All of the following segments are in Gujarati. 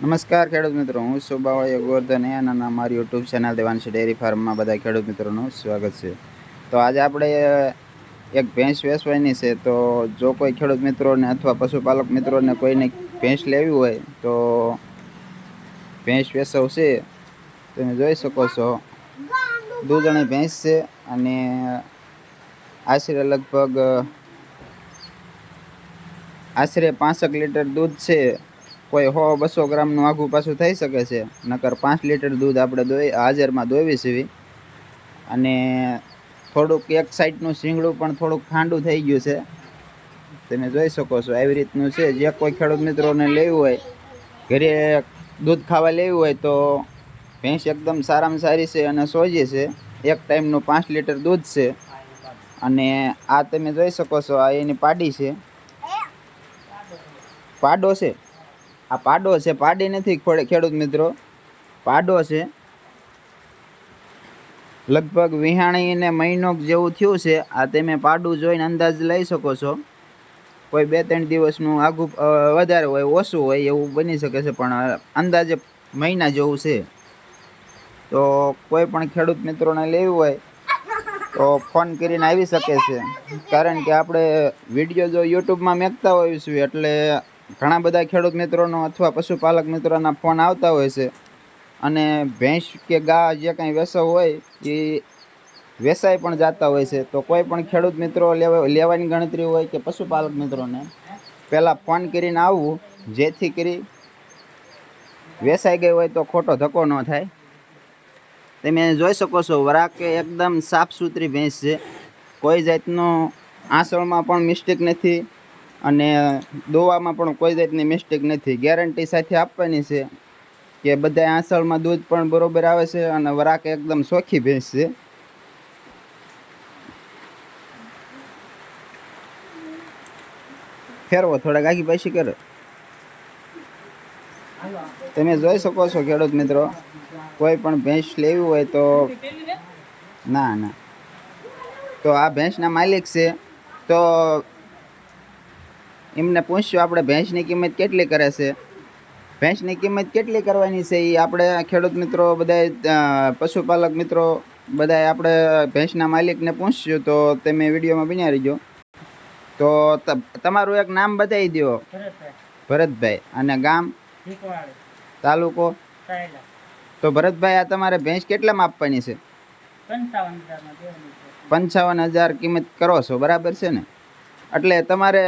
નમસ્કાર ખેડૂત મિત્રો, હું સુબાવાળી ગોરધન અને મારી યુટ્યુબ ચેનલ દેવાંશી ડેરી ફાર્મમાં બધા ખેડૂત મિત્રોનું સ્વાગત છે. તો આજે આપણે એક ભેંસ વેચવાની છે, તો જો કોઈ ખેડૂત મિત્રોને અથવા પશુપાલક મિત્રોને કોઈને ભેંસ લેવી હોય, તો ભેંસ વેચવશે. તમે જોઈ શકો છો દૂધણી ભેંસ છે અને આશરે લગભગ આશરે પાંસઠ લીટર દૂધ છે. કોઈ સો બસો ગ્રામનું આઘું પાછું થઈ શકે છે. નકર પાંચ લીટર દૂધ આપણે દોઈ, હાજરમાં દોવી સીવી. અને થોડુંક એક સાઈડનું શીંગડું પણ થોડુંક ખાંડું થઈ ગયું છે. તમે જોઈ શકો છો, આવી રીતનું છે. જે કોઈ ખેડૂત મિત્રોને લેવું હોય, ઘરે દૂધ ખાવા લેવું હોય તો ભેંસ એકદમ સારામાં સારી છે અને સોજી છે. એક ટાઈમનું પાંચ લીટર દૂધ છે. અને આ તમે જોઈ શકો છો, આ એની પાડી છે. પાડો છે. આ પાડો છે, પાડી નથી ખોડે ખેડૂત મિત્રો. પાડો છે. લગભગ વિહાણીને મહિનો જેવું થયું છે. આ તમે પાડું જોઈને અંદાજ લઈ શકો છો. કોઈ બે ત્રણ દિવસનું આઘું વધારે હોય, ઓછું હોય એવું બની શકે છે, પણ અંદાજે મહિના જેવું છે. તો કોઈ પણ ખેડૂત મિત્રોને લેવું હોય તો ફોન કરીને આવી શકે છે. કારણ કે આપણે વીડિયો જો યુટ્યુબમાં મેકતા હોઈશું એટલે ઘણા બધા ખેડૂત મિત્રોનો અથવા પશુપાલક મિત્રોના ફોન આવતા હોય છે. અને ભેંસ કે ગા જે કાંઈ વેસવ હોય, એ વેસાઈ પણ જતા હોય છે. તો કોઈ પણ ખેડૂત મિત્રો લેવા, લેવાની ગણતરી હોય કે પશુપાલક મિત્રોને, પહેલાં ફોન કરીને આવવું જેથી કરી વેસાઈ ગઈ હોય તો ખોટો ધક્કો ન થાય. તમે જોઈ શકો છો વરાક એકદમ સાફ સુથરી ભેંસ છે. કોઈ જાતનો આસળમાં પણ મિસ્ટેક નથી. અને દોવામાં પણ કોઈ જાતની મિસ્ટેક નથી. ગેરંટી સાથે આપવાની છે કે બધા આંસળમાં દૂધ પણ બરોબર આવે છે અને વરાક એકદમ સોખી ભેંસ છે. ફેરવો, થોડાક આગી પાછી કરો. તમે જોઈ શકો છો ખેડૂત મિત્રો, કોઈ પણ ભેંસ લેવી હોય તો ના ના. તો આ ભેંસના માલિક છે. તો એમને પૂછ્યું આપણે ભેંસની કિંમત કેટલી કરે છે? ભેંસની કિંમત કેટલી કરવાની છે એ આપણે ખેડૂત મિત્રો બધા પશુપાલક મિત્રો બધા આપણે ભેંસના માલિકને પૂછ્યું તો તમે વિડીયોમાં બન્યા રહીજો તો ત- તમારું એક નામ બતાવી દો ભરતભાઈ. અને ગામ? તાલુકો? તો ભરતભાઈ આ તમારે ભેંસ કેટલામાં આપવાની છે. પંચાવન હજાર કિંમત કરો છો. બરાબર છે ને? એટલે તમારે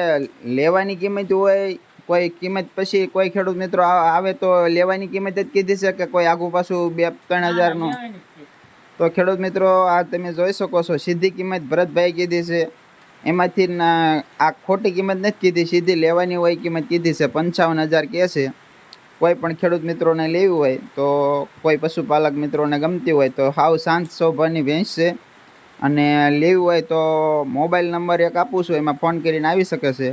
લેવાની કિંમત હોય કોઈ કિંમત પછી કોઈ ખેડૂત મિત્રો આવે તો લેવાની કિંમત જ કીધી છે કે કોઈ આગુ પાછું બે ત્રણ હજારનું? તો ખેડૂત મિત્રો આ તમે જોઈ શકો છો સીધી કિંમત ભરતભાઈ કીધી છે. એમાંથી આ ખોટી કિંમત નથી કીધી સીધી લેવાની હોય કિંમત કીધી છે. પંચાવન હજાર કહે છે. કોઈ પણ ખેડૂત મિત્રોને લેવી હોય તો કોઈ પશુપાલક મિત્રોને ગમતી હોય તો હાવ શાંત શોભાની ભેંસ છે. અને લેવી હોય તો મોબાઈલ નંબર એક આપું છું એમાં ફોન કરીને આવી શકે છે.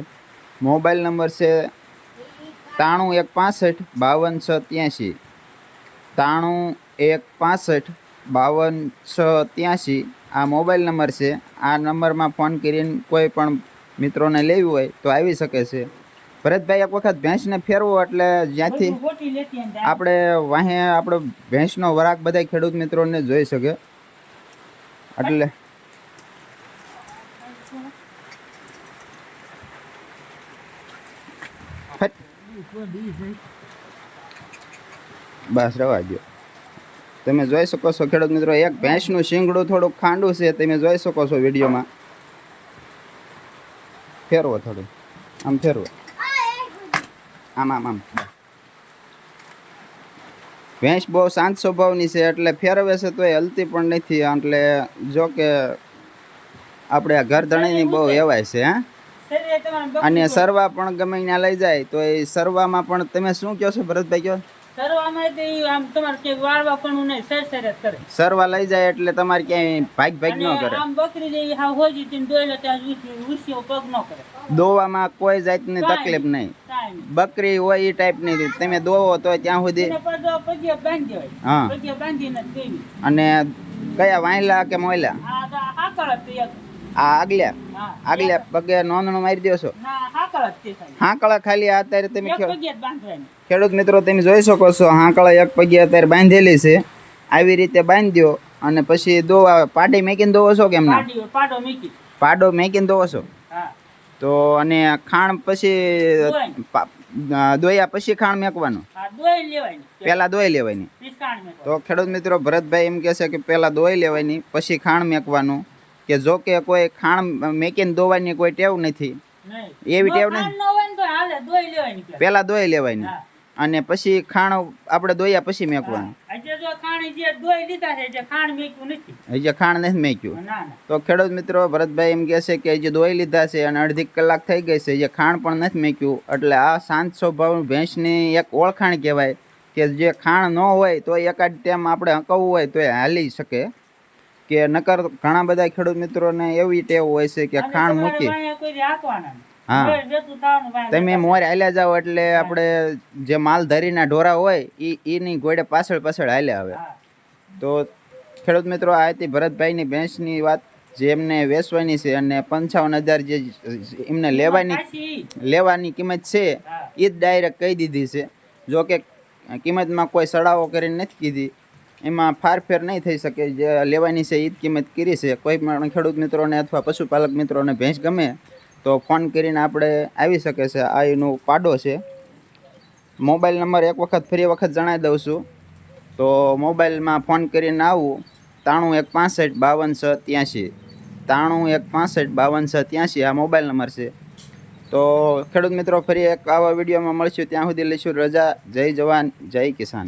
મોબાઈલ નંબર છે ત્રાણું એક પાસઠ બાવન છ ત્યાંશી. ત્રાણું એક પાસઠ બાવન છ ત્યાંશી આ મોબાઈલ નંબર છે. આ નંબરમાં ફોન કરીને કોઈ પણ મિત્રોને લેવી હોય તો આવી શકે છે. ભરતભાઈ એક વખત ભેંસને ફેરવો એટલે જ્યાંથી આપણે વાહે આપણે ભેંસનો વરાક બધા ખેડૂત મિત્રોને જોઈ શકે. એટલે બસ રવા દો તમે જોઈ શકો છો ખેડૂત મિત્રો, એક ભેંસનું શિંગડું થોડુંક ખાંડું છે, તમે જોઈ શકો છો વિડીયોમાં. ફેરવો થોડું આમ ફેરવો. આમ આમ આમ. ભેંસ બહુ શાંત સ્વભાવની છે એટલે ફેરવે છે તો એ હલતી પણ નથી. એટલે જો કે આપણે આ ઘર ધણીની બહુ એવાય છે હા? અને સરવા પણ ગમે ત્યાં લઈ જાય તો એ સરવામાં પણ તમે શું કહો છો? ભરતભાઈ કહો. સર્વમાં તે આમ તમારે કે વાળવા પણ નહીં સર સર કરે. સરવા લઈ જાય એટલે તમારે ક્યાંય ભાગ ભાગ ન કરે. આમ બકરી જેવી હાવ હોજી તીન દોયલે ત્યાં ઉછી પગ ન કરે. દોવામાં કોઈ જાતની તકલીફ નહીં બકરી હોય એ ટાઈપની તમે દોવો તો ત્યાં સુધી હા. અને કયા વાંયલા કે મોયલા? આ આગલ્યા? આગલ્યા પગે નોંધણું મારી દો છો? હા હાંકળા ખાલી. અત્યારે તમે ખેડૂત મિત્રો તમે જોઈ શકો છો હાંકળા એક પગે અત્યારે બાંધેલી છે. આવી રીતે બાંધ્યો અને પછી દોવા પાટી મેકીને દોવો છો કેમ ના? પાડો મેકીને દોવો છો? તો અને ખાણ પછી દોયા પછી ખાણ મેકવાનું? પેલા દોઈ લેવાની. તો ખેડૂત મિત્રો ભરતભાઈ એમ કહે છે કે પેલા દોઈ લેવાની પછી ખાણ મેકવાનું. કે જો કે કોઈ ખાણ મેકીને દોવાની કોઈ ટેવ નથી. એવી ટેવ નથી. પેલા. પહેલા દોઈ લેવાની અને પછી ખાણ આપણે દોયા પછી મેકવાનું. હજી ખાણ નથી. મેક્યું. તો ખેડૂત મિત્રો ભરતભાઈ એમ કહે છે કે હજી દોઈ લીધા છે અને અડધી કલાક થઈ ગઈ છે જે ખાણ પણ નથી મેક્યું. એટલે આ શાંત સ્વભાવ ભેંસની એક ઓળખાણ કહેવાય કે જે ખાણ ન હોય તો એકાદ ટાઈમ આપણે હંકવવું હોય તો એ હાલી શકે. કે નકર ઘણા બધા ખેડૂત મિત્રોને એવી ટેવ હોય છે કે ખાણ મૂકી હા. તમે. મોર હાલ્યા જાઓ એટલે આપણે જે માલધારીના ઢોરા હોય એ એની ગોળે પાછળ પાછળ હાલ્યા આવે. તો ખેડૂત મિત્રો આ હતી ભરતભાઈની ભેંસની વાત જે એમને વેચવાની છે અને પંચાવન હજાર જે એમને લેવાની લેવાની કિંમત છે. એ જ ડાયરેક્ટ કહી દીધી છે. જો કે કિંમતમાં કોઈ સડાવો કરીને નથી કીધી. એમાં ફારફેર નહીં થઈ શકે જે લેવાની છે એ જ કિંમત કરી છે. કોઈ પણ ખેડૂત મિત્રોને અથવા પશુપાલક મિત્રોને ભેંસ ગમે તો ફોન કરીને આપણે આવી શકે છે. આ એનો પાડો છે. મોબાઈલ નંબર એક વખત, ફરી વખત જણાવી દઉં છું. તો મોબાઈલમાં ફોન કરીને આવું. ત્રાણું એક પાસઠ બાવન છ ત્યાંસી ત્રાણું એક પાસઠ બાવન છ ત્યાંસી આ મોબાઈલ નંબર છે. તો ખેડૂત મિત્રો, ફરી એક આવા વિડીયોમાં મળશું. ત્યાં સુધી લઈશું રજા. જય જવાન, જય કિસાન.